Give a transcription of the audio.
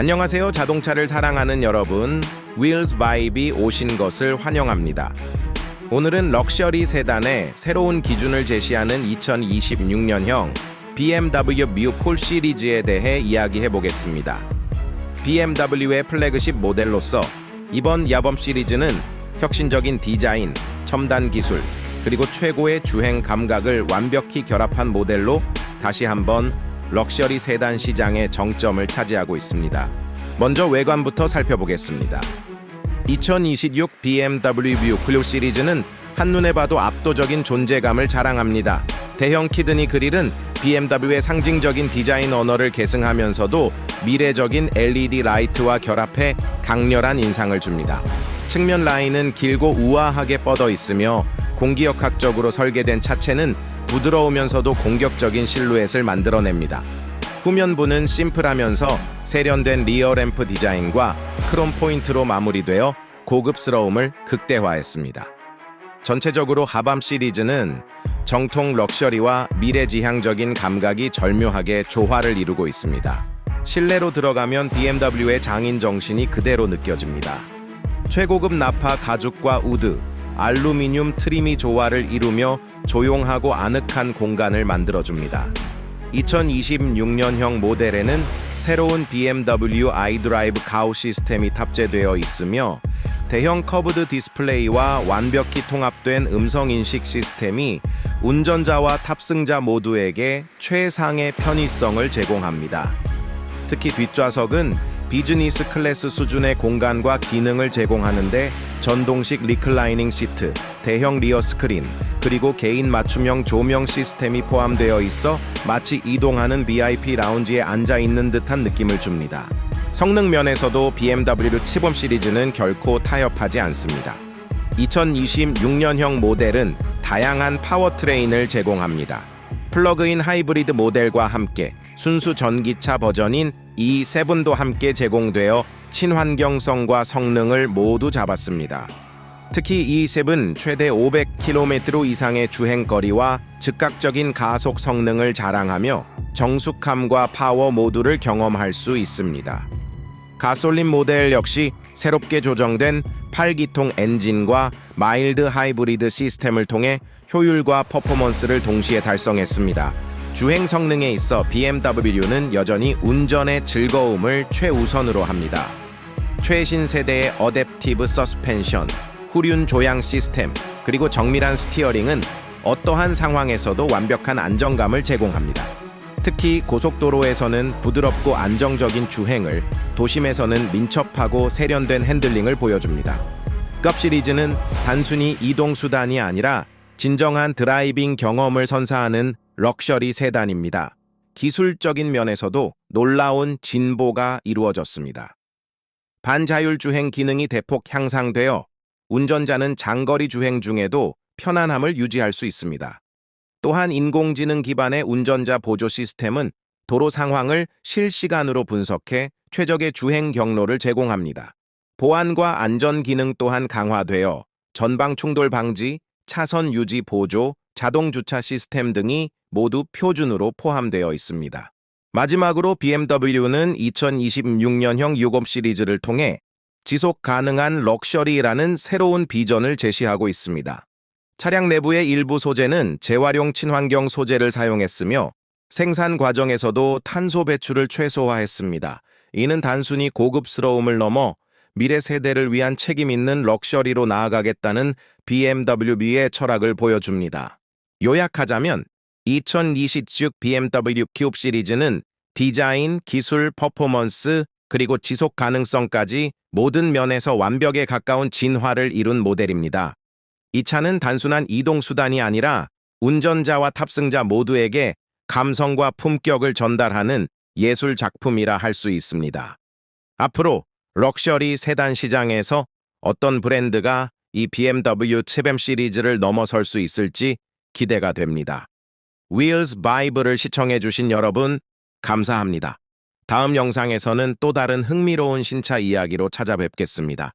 안녕하세요. 자동차를 사랑하는 여러분. 윌스 바이비 오신 것을 환영합니다. 오늘은 럭셔리 세단의 새로운 기준을 제시하는 2026년형 BMW 뮤콜 시리즈에 대해 이야기해 보겠습니다. BMW의 플래그십 모델로서 이번 야범 시리즈는 혁신적인 디자인, 첨단 기술, 그리고 최고의 주행 감각을 완벽히 결합한 모델로 다시 한번 럭셔리 세단 시장의 정점을 차지하고 있습니다. 먼저 외관부터 살펴보겠습니다. 2026 BMW 뮤 클리오 시리즈는 한눈에 봐도 압도적인 존재감을 자랑합니다. 대형 키드니 그릴은 BMW의 상징적인 디자인 언어를 계승하면서도 미래적인 LED 라이트와 결합해 강렬한 인상을 줍니다. 측면 라인은 길고 우아하게 뻗어 있으며 공기역학적으로 설계된 차체는 부드러우면서도 공격적인 실루엣을 만들어냅니다. 후면부는 심플하면서 세련된 리어 램프 디자인과 크롬 포인트로 마무리되어 고급스러움을 극대화했습니다. 전체적으로 하밤 시리즈는 정통 럭셔리와 미래지향적인 감각이 절묘하게 조화를 이루고 있습니다. 실내로 들어가면 BMW의 장인 정신이 그대로 느껴집니다. 최고급 나파 가죽과 우드, 알루미늄 트림이 조화를 이루며 조용하고 아늑한 공간을 만들어줍니다. 2026년형 모델에는 새로운 BMW iDrive 가우 시스템이 탑재되어 있으며 대형 커브드 디스플레이와 완벽히 통합된 음성인식 시스템이 운전자와 탑승자 모두에게 최상의 편의성을 제공합니다. 특히 뒷좌석은 비즈니스 클래스 수준의 공간과 기능을 제공하는데 전동식 리클라이닝 시트, 대형 리어 스크린, 그리고 개인 맞춤형 조명 시스템이 포함되어 있어 마치 이동하는 VIP 라운지에 앉아 있는 듯한 느낌을 줍니다. 성능 면에서도 BMW 치범 시리즈는 결코 타협하지 않습니다. 2026년형 모델은 다양한 파워트레인을 제공합니다. 플러그인 하이브리드 모델과 함께 순수 전기차 버전인 E7도 함께 제공되어 친환경성과 성능을 모두 잡았습니다. 특히 E7 최대 500km 이상의 주행거리와 즉각적인 가속 성능을 자랑하며 정숙함과 파워 모두를 경험할 수 있습니다. 가솔린 모델 역시 새롭게 조정된 8기통 엔진과 마일드 하이브리드 시스템을 통해 효율과 퍼포먼스를 동시에 달성했습니다. 주행 성능에 있어 BMW는 여전히 운전의 즐거움을 최우선으로 합니다. 최신 세대의 어댑티브 서스펜션, 후륜 조향 시스템, 그리고 정밀한 스티어링은 어떠한 상황에서도 완벽한 안정감을 제공합니다. 특히 고속도로에서는 부드럽고 안정적인 주행을, 도심에서는 민첩하고 세련된 핸들링을 보여줍니다. 급 시리즈는 단순히 이동 수단이 아니라 진정한 드라이빙 경험을 선사하는 럭셔리 세단입니다. 기술적인 면에서도 놀라운 진보가 이루어졌습니다. 반자율 주행 기능이 대폭 향상되어 운전자는 장거리 주행 중에도 편안함을 유지할 수 있습니다. 또한 인공지능 기반의 운전자 보조 시스템은 도로 상황을 실시간으로 분석해 최적의 주행 경로를 제공합니다. 보안과 안전 기능 또한 강화되어 전방 충돌 방지, 차선 유지 보조, 자동 주차 시스템 등이 모두 표준으로 포함되어 있습니다. 마지막으로 BMW는 2026년형 60 시리즈를 통해 지속 가능한 럭셔리라는 새로운 비전을 제시하고 있습니다. 차량 내부의 일부 소재는 재활용 친환경 소재를 사용했으며 생산 과정에서도 탄소 배출을 최소화했습니다. 이는 단순히 고급스러움을 넘어 미래 세대를 위한 책임 있는 럭셔리로 나아가겠다는 BMW의 철학을 보여줍니다. 요약하자면 2026 BMW 큐브 시리즈는 디자인, 기술, 퍼포먼스, 그리고 지속 가능성까지 모든 면에서 완벽에 가까운 진화를 이룬 모델입니다. 이 차는 단순한 이동 수단이 아니라 운전자와 탑승자 모두에게 감성과 품격을 전달하는 예술 작품이라 할 수 있습니다. 앞으로 럭셔리 세단 시장에서 어떤 브랜드가 이 BMW 7M 시리즈를 넘어설 수 있을지 기대가 됩니다. Wheels Bible을 시청해 주신 여러분, 감사합니다. 다음 영상에서는 또 다른 흥미로운 신차 이야기로 찾아뵙겠습니다.